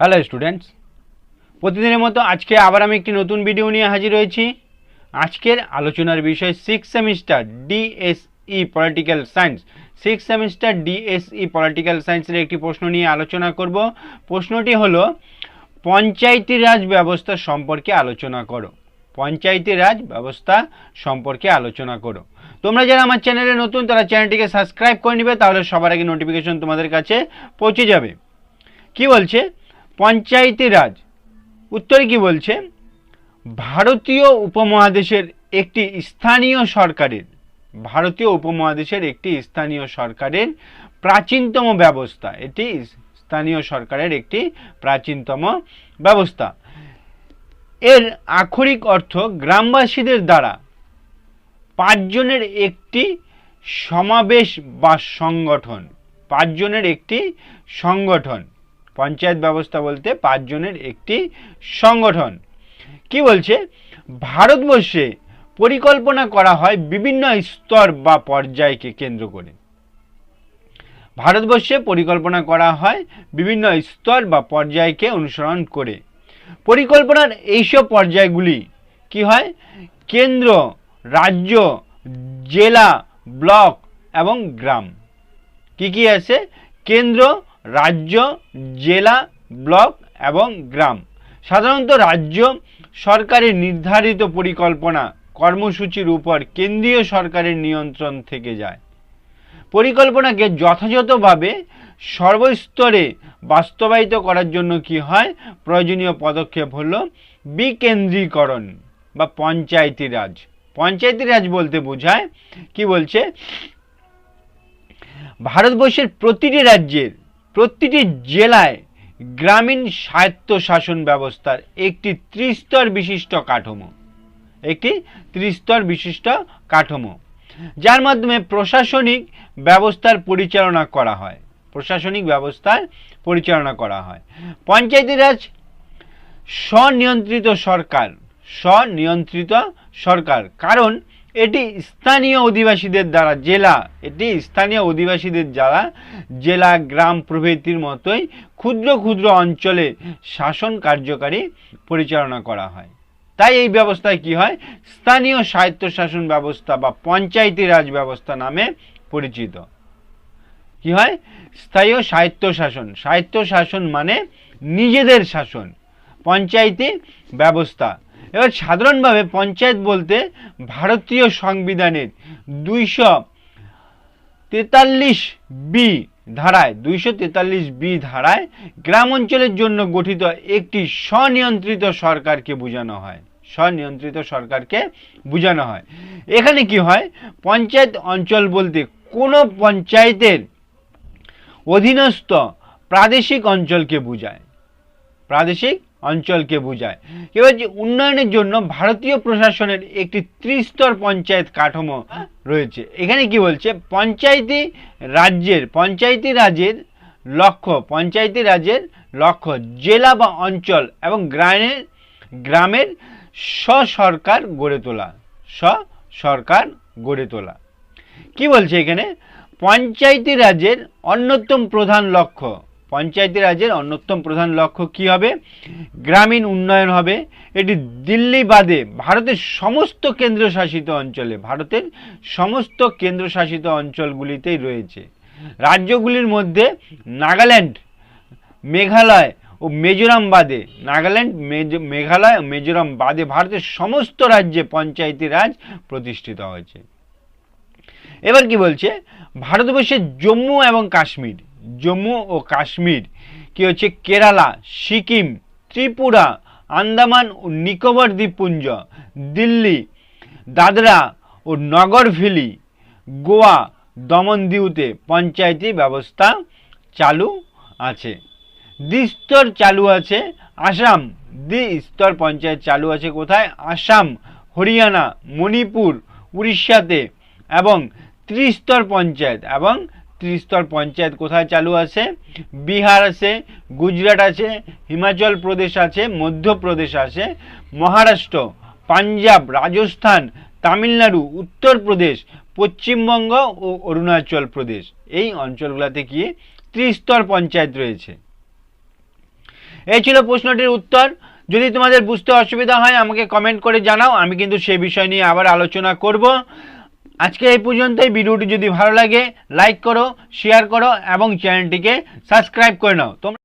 Hello students প্রতিদিনের মতো আজকে আবার আমি একটি নতুন ভিডিও নিয়ে হাজির হয়েছি। আজকের আলোচনার বিষয় six semester DSE political science six semester DSE political সায়েন্সের একটি প্রশ্ন নিয়ে আলোচনা করব। প্রশ্নটি হলো, পঞ্চায়েতি রাজ ব্যবস্থা সম্পর্কে আলোচনা করো। পঞ্চায়েতি রাজ ব্যবস্থা সম্পর্কে আলোচনা করো। তোমরা যারা আমার চ্যানেলে নতুন, তারা চ্যানেলটিকে সাবস্ক্রাইব করে নেবে, তাহলে সবার আগে নোটিফিকেশন তোমাদের কাছে পৌঁছে যাবে। কি বলছে? পঞ্চায়েতি রাজ। উত্তরে কি বলছে? ভারতীয় উপমহাদেশের একটি স্থানীয় সরকারের, ভারতীয় উপমহাদেশের একটি স্থানীয় সরকারের প্রাচীনতম ব্যবস্থা। এটি স্থানীয় সরকারের একটি প্রাচীনতম ব্যবস্থা। এর আক্ষরিক অর্থ গ্রামবাসীদের দ্বারা পাঁচজনের একটি সমাবেশ বা সংগঠন। পাঁচজনের একটি সংগঠন। পঞ্চায়েত ব্যবস্থা বলতে পাঁচজনের একটি সংগঠন। কি বলছে? ভারতবর্ষে পরিকল্পনা করা হয় বিভিন্ন স্তর বা পর্যায়কে কেন্দ্র করে। ভারতবর্ষে পরিকল্পনা করা হয় বিভিন্ন স্তর বা পর্যায়কে অনুসরণ করে। পরিকল্পনার এইসব পর্যায়গুলি কি হয়? কেন্দ্র, রাজ্য, জেলা, ব্লক এবং গ্রাম। কি কি আছে? কেন্দ্র রাজ্য, জেলা, ব্লক এবং গ্রাম। সাধারণত রাজ্য সরকারের নির্ধারিত পরিকল্পনা কর্মসূচির উপর কেন্দ্রীয় সরকারের নিয়ন্ত্রণ থেকে যায়। পরিকল্পনাকে যথাযথভাবে সর্বস্তরে বাস্তবায়িত করার জন্য কি হয়? প্রয়োজনীয় পদক্ষেপ হল বিকেন্দ্রীকরণ বা পঞ্চায়েতি রাজ পঞ্চায়েতি রাজ বলতে বোঝায়, কি বলছে? ভারতবর্ষের প্রতিটি রাজ্যের প্রতিটি জেলায় গ্রামীণ স্বায়ত্তশাসন ব্যবস্থার একটি ত্রিস্তর বিশিষ্ট কাঠামো। একটি ত্রিস্তর বিশিষ্ট কাঠামো, যার মাধ্যমে প্রশাসনিক ব্যবস্থার পরিচালনা করা হয়। প্রশাসনিক ব্যবস্থার পরিচালনা করা হয়। পঞ্চায়েতি রাজ স্বনিয়ন্ত্রিত সরকার স্বনিয়ন্ত্রিত সরকার। কারণ এটি স্থানীয় অধিবাসীদের দ্বারা, জেলা, এটি স্থানীয় অধিবাসীদের দ্বারা জেলা গ্রাম প্রভৃতির মতোই ক্ষুদ্র ক্ষুদ্র অঞ্চলে শাসন কার্যকারী পরিচালনা করা হয়। তাই এই ব্যবস্থায় কি হয়? স্থানীয় স্বায়ত্তশাসন ব্যবস্থা বা পঞ্চায়েতি রাজ ব্যবস্থা নামে পরিচিত। কি হয়? স্থায়ী স্বায়ত্তশাসন স্বায়ত্তশাসন মানে নিজেদের শাসন। পঞ্চায়েতি ব্যবস্থা। এবার সাধারণভাবে পঞ্চায়েত বলতে ভারতীয় সংবিধানের দুইশো তেতাল্লিশ বি ধারায়, দুইশো তেতাল্লিশ বি ধারায় গ্রাম অঞ্চলের জন্য গঠিত একটি স্বনিয়ন্ত্রিত সরকারকে বোঝানো হয়। স্বনিয়ন্ত্রিত সরকারকে বোঝানো হয়। এখানে কি হয়? পঞ্চায়েত অঞ্চল বলতে কোনো পঞ্চায়েতের অধীনস্থ প্রাদেশিক অঞ্চলকে বোঝায়। প্রাদেশিক অঞ্চলকে বোঝায়। এবার যে উন্নয়নের জন্য ভারতীয় প্রশাসনের একটি ত্রিস্তর পঞ্চায়েত কাঠামো রয়েছে। এখানে কি বলছে? পঞ্চায়েতি রাজ্যের, পঞ্চায়েতি রাজের লক্ষ্য, পঞ্চায়েতি রাজের লক্ষ্য, জেলা বা অঞ্চল এবং গ্রামের গ্রামের স্বসরকার গড়ে তোলা স্বসরকার গড়ে তোলা। কি বলছে এখানে? পঞ্চায়েতি রাজের অন্যতম প্রধান লক্ষ্য পঞ্চায়েতি রাজের অন্যতম প্রধান লক্ষ্য কি হবে? গ্রামীণ উন্নয়ন হবে। এটি দিল্লি বাদে ভারতের সমস্ত কেন্দ্রশাসিত অঞ্চলে, ভারতের সমস্ত কেন্দ্রশাসিত অঞ্চলগুলিতেই রয়েছে। রাজ্যগুলির মধ্যে নাগাল্যান্ড, মেঘালয় ও মিজোরাম বাদে, নাগাল্যান্ড মেঘালয় ও মিজোরাম বাদে ভারতের সমস্ত রাজ্যে পঞ্চায়েতি রাজ প্রতিষ্ঠিত হয়েছে। এবার কি বলছে? ভারতবর্ষের জম্মু এবং কাশ্মীর। জম্মু ও কাশ্মীর। কি হচ্ছে? কেরালা, সিকিম, ত্রিপুরা, আন্দামান ও নিকোবর দ্বীপপুঞ্জ, দিল্লি, দাদরা ও নগর নগরভেলি, গোয়া দমন দিউতে পঞ্চায়েতি ব্যবস্থা চালু আছে। দ্বিস্তর চালু আছে আসাম। দ্বি স্তর পঞ্চায়েত চালু আছে কোথায়? আসাম, হরিয়ানা, মণিপুর, উড়িষ্যাতে এবং ত্রিস্তর পঞ্চায়েত এবং ত্রিস্তর পঞ্চায়েত কোথায় চালু আছে? বিহার আছে, গুজরাট আছে, হিমাচল প্রদেশ আছে, মধ্যপ্রদেশ আছে, মহারাষ্ট্র, পাঞ্জাব, রাজস্থান, তামিলনাড়ু, উত্তরপ্রদেশ, পশ্চিমবঙ্গ ও অরুণাচল প্রদেশ। এই অঞ্চলগুলোতে কি ত্রিস্তর পঞ্চায়েত রয়েছে? এই ছিল প্রশ্নটির উত্তর। যদি তোমাদের বুঝতে অসুবিধা হয়, আমাকে কমেন্ট করে জানাও। আমি কিন্তু সেই বিষয় নিয়ে আবার আলোচনা করব। আজকে এই পর্যন্তই। ভিডিওটি যদি ভালো লাগে লাইক করো শেয়ার করো এবং চ্যানেলটিকে সাবস্ক্রাইব করে নাও। তোমরা